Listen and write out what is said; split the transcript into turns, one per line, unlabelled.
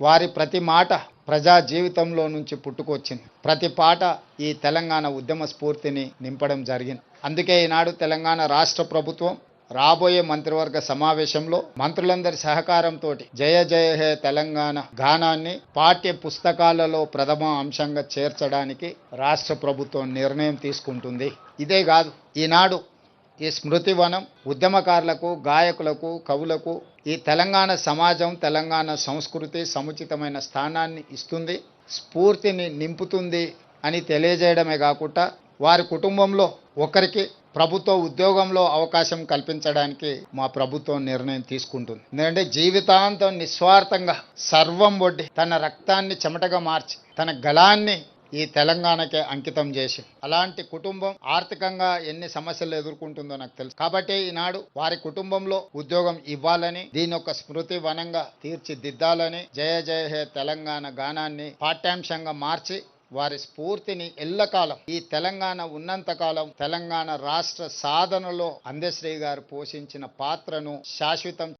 వారి ప్రతి మాట ప్రజా జీవితంలో నుంచి పుట్టుకొచ్చింది. ప్రతి పాట ఈ తెలంగాణ ఉద్యమ స్ఫూర్తిని నింపడం జరిగింది. అందుకే ఈనాడు తెలంగాణ రాష్ట్ర ప్రభుత్వం రాబోయే మంత్రివర్గ సమావేశంలో మంత్రులందరి సహకారంతో జయ జయ హే తెలంగాణ గానాన్ని పాఠ్య పుస్తకాలలో ప్రథమ అంశంగా చేర్చడానికి రాష్ట్ర ప్రభుత్వం నిర్ణయం తీసుకుంటుంది. ఇదే కాదు ఈనాడు ఈ స్మృతి వనం ఉద్యమకారులకు గాయకులకు కవులకు ఈ తెలంగాణ సమాజం తెలంగాణ సంస్కృతి సముచితమైన స్థానాన్ని ఇస్తుంది స్ఫూర్తిని నింపుతుంది అని తెలియజేయడమే కాకుండా వారి కుటుంబంలో ఒకరికి ప్రభుత్వ ఉద్యోగంలో అవకాశం కల్పించడానికి మా ప్రభుత్వం నిర్ణయం తీసుకుంటుంది. ఎందుకంటే జీవితాంతం నిస్వార్థంగా సర్వం ఒడ్డి తన రక్తాన్ని చెమటగా మార్చి తన గళాన్ని ఈ తెలంగాణకే అంకితం చేసి అలాంటి కుటుంబం ఆర్థికంగా ఎన్ని సమస్యలు ఎదుర్కొంటుందో నాకు తెలుసు. కాబట్టి ఈనాడు వారి కుటుంబంలో ఉద్యోగం ఇవ్వాలని దీని ఒక స్మృతి వనంగా తీర్చిదిద్దాలని జయ జయ హే తెలంగాణ గానాన్ని పాఠ్యాంశంగా మార్చి వారి స్ఫూర్తిని ఎల్లకాలం ఈ తెలంగాణ ఉన్నంతకాలం తెలంగాణ రాష్ట్ర సాధనలో అందశ్రీ గారు పోషించిన పాత్రను శాశ్వతం